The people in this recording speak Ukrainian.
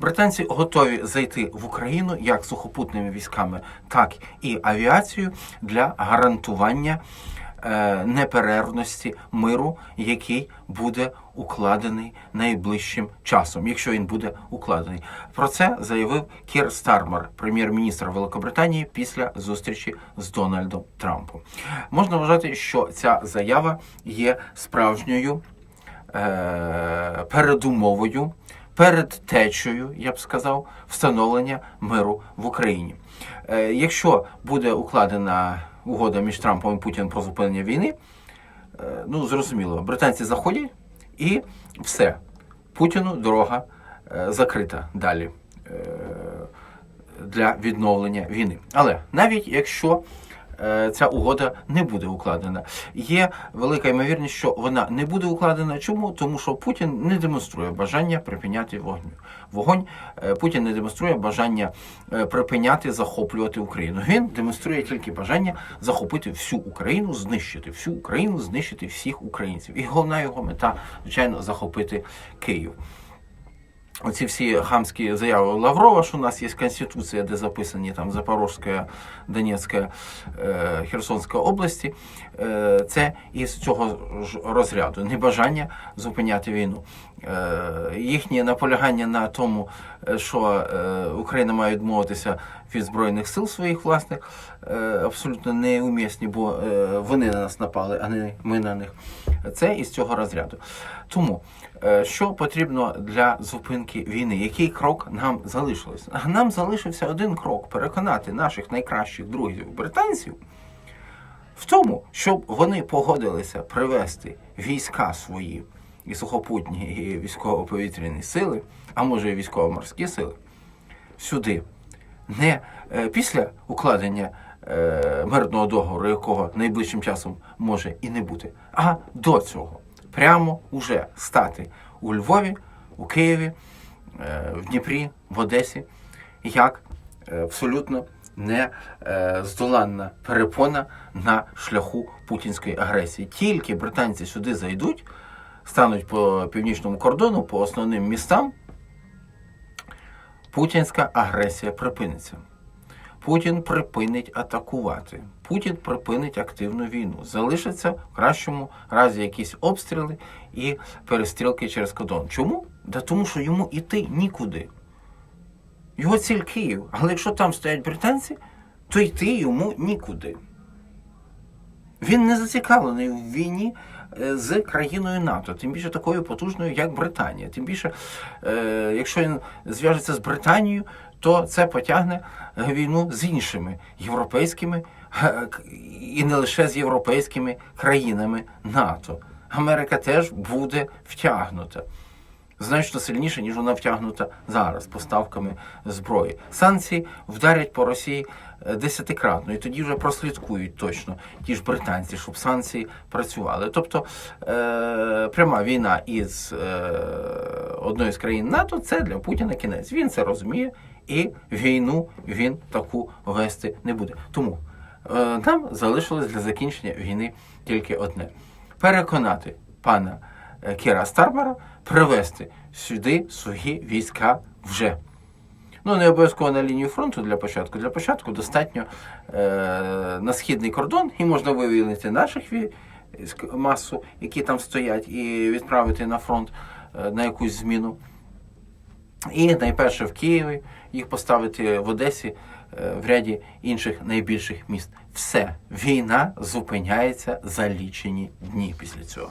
Британці готові зайти в Україну як сухопутними військами, так і авіацією для гарантування е, неперервності миру, який буде укладений найближчим часом, якщо він буде укладений. Про це заявив Кір Стармер, прем'єр-міністр Великобританії, після зустрічі з Дональдом Трампом. Можна вважати, що ця заява є справжньою е, передумовою, передтечею, я б сказав, встановлення миру в Україні. Е, якщо буде укладена угода між Трампом і Путіним про зупинення війни, е, ну зрозуміло, британці заходять і все. Путіну дорога е, закрита далі для відновлення війни. Але навіть якщо ця угода не буде укладена, є велика ймовірність, що вона не буде укладена. Чому? Тому що Путін не демонструє бажання припиняти вогню. Вогонь е, Путін не демонструє бажання е, припиняти захоплювати Україну. Він демонструє тільки бажання захопити всю Україну, знищити всю Україну, знищити всіх українців. І головна його мета, звичайно, захопити Київ. Оці всі хамські заяви Лаврова, що у нас є конституція, де записані там Запорозька, Донецька, е, Херсонська області, е, це із цього ж розряду небажання зупиняти війну. Е, їхнє наполягання на тому, що Україна має відмовитися від збройних сил своїх власних, абсолютно неумісні, бо вони на нас напали, а не ми на них. Це із цього розряду. Тому що потрібно для зупинки війни? Який крок нам залишилось? Нам залишився один крок переконати наших найкращих друзів британців в тому, щоб вони погодилися привести війська свої і сухопутні, і військово-повітряні сили, а може і військово-морські сили, сюди. Не е, після укладення е, мирного договору, якого найближчим часом може і не бути, а до цього прямо уже стати у Львові, у Києві, в Дніпрі, в Одесі, як е, абсолютно не е, перепона на шляху путінської агресії. Тільки британці сюди зайдуть, стануть по північному кордону, по основним містам, путінська агресія припиниться. Путін припинить атакувати. Путін припинить активну війну. Залишаться в кращому разі якісь обстріли і перестрілки через кордон. Чому? Да тому що йому іти нікуди. Його ціль Київ. Але якщо там стоять британці, то йти йому нікуди. Він не зацікавлений в війні е, з країною НАТО, тим більше такою потужною, як Британія. Тим більше, е, якщо він зв'яжеться з Британією, то це потягне е, війну з іншими європейськими і не лише з європейськими країнами НАТО. Америка теж буде втягнута. Значно сильніше, ніж вона втягнута зараз поставками зброї. Санкції вдарять по Росії е, десятикратно, і тоді вже прослідкують точно ті ж британці, щоб санкції працювали. Тобто е, пряма війна із е, одної з країн НАТО це для Путіна кінець. Він це розуміє, і війну він таку вести не буде. Тому е, нам залишилось для закінчення війни тільки одне: переконати пана е, Кіра Стармера привести сюди свої війська вже. Ну, не обов'язково на лінію фронту для початку. Для початку достатньо е, на східний кордон і можна вивільнити наших військ масу, які там стоять, і відправити на фронт е, на якусь зміну. І найперше в Києві їх поставити в Одесі, е, в ряді інших найбільших міст. Все, війна зупиняється за лічені дні після цього.